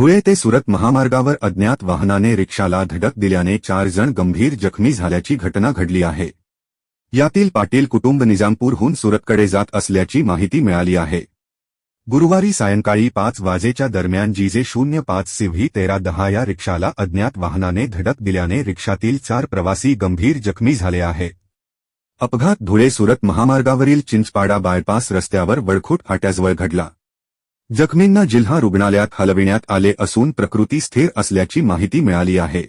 धुळे ते सुरत महामार्गावर अज्ञात वाहनाने रिक्षाला धडक दिल्याने चार जण गंभीर जखमी झाल्याची घटना घडली आहे. यातील पाटील कुटुंब निजामपूरहून सुरतकडे जात असल्याची माहिती मिळाली आहे. गुरुवारी सायंकाळी पाच वाजेच्या दरम्यान जीजे शून्य पाच सिव्ही तेरा दहा या रिक्षाला अज्ञात वाहनाने धडक दिल्याने रिक्षातील चार प्रवासी गंभीर जखमी झाले आहेत अपघात धुळे सुरत महामार्गावरील चिंचपाडा बायपास रस्त्यावर वडखुट फाट्याजवळ घडला. जखमींना जिल्हा रुग्णालयात हलविण्यात आले असून प्रकृती स्थिर असल्याची माहिती मिळाली आहे.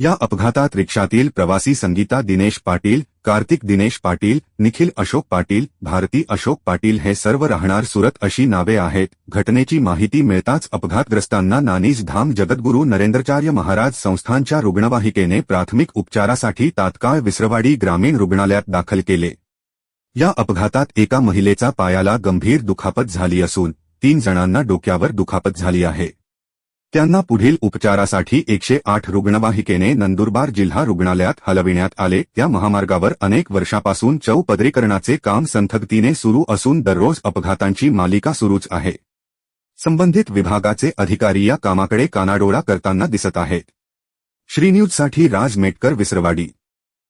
या अपघातात रिक्षातील प्रवासी संगीता दिनेश पाटील कार्तिक दिनेश पाटील निखिल अशोक पाटील भारती अशोक पाटील हे सर्व राहणार सुरत अशी नावे आहेत. घटनेची माहिती मिळताच अपघातग्रस्तांना नानीज धाम जगद्गुरू नरेंद्रचार्य महाराज संस्थानच्या रुग्णवाहिकेने प्राथमिक उपचारासाठी तात्काळ विसरवाडी ग्रामीण रुग्णालयात दाखल केले. या अपघातात एका महिलेचा पायाला गंभीर दुखापत झाली असून तीन जणांना डोक्यावर दुखापत झाली आहे. त्यांना पुढील उपचारासाठी एकशे आठ रुग्णवाहिकेने नंदुरबार जिल्हा रुग्णालयात हलविण्यात आले. त्या महामार्गावर अनेक वर्षापासून चौपदरीकरणाचे काम संथगतीने सुरू असून दररोज अपघातांची मालिका सुरूच आहे. संबंधित विभागाचे अधिकारी या कामाकडे कानाडोळा करताना दिसत आहेत. श्रीन्यूजसाठी राज मेटकर विसरवाडी.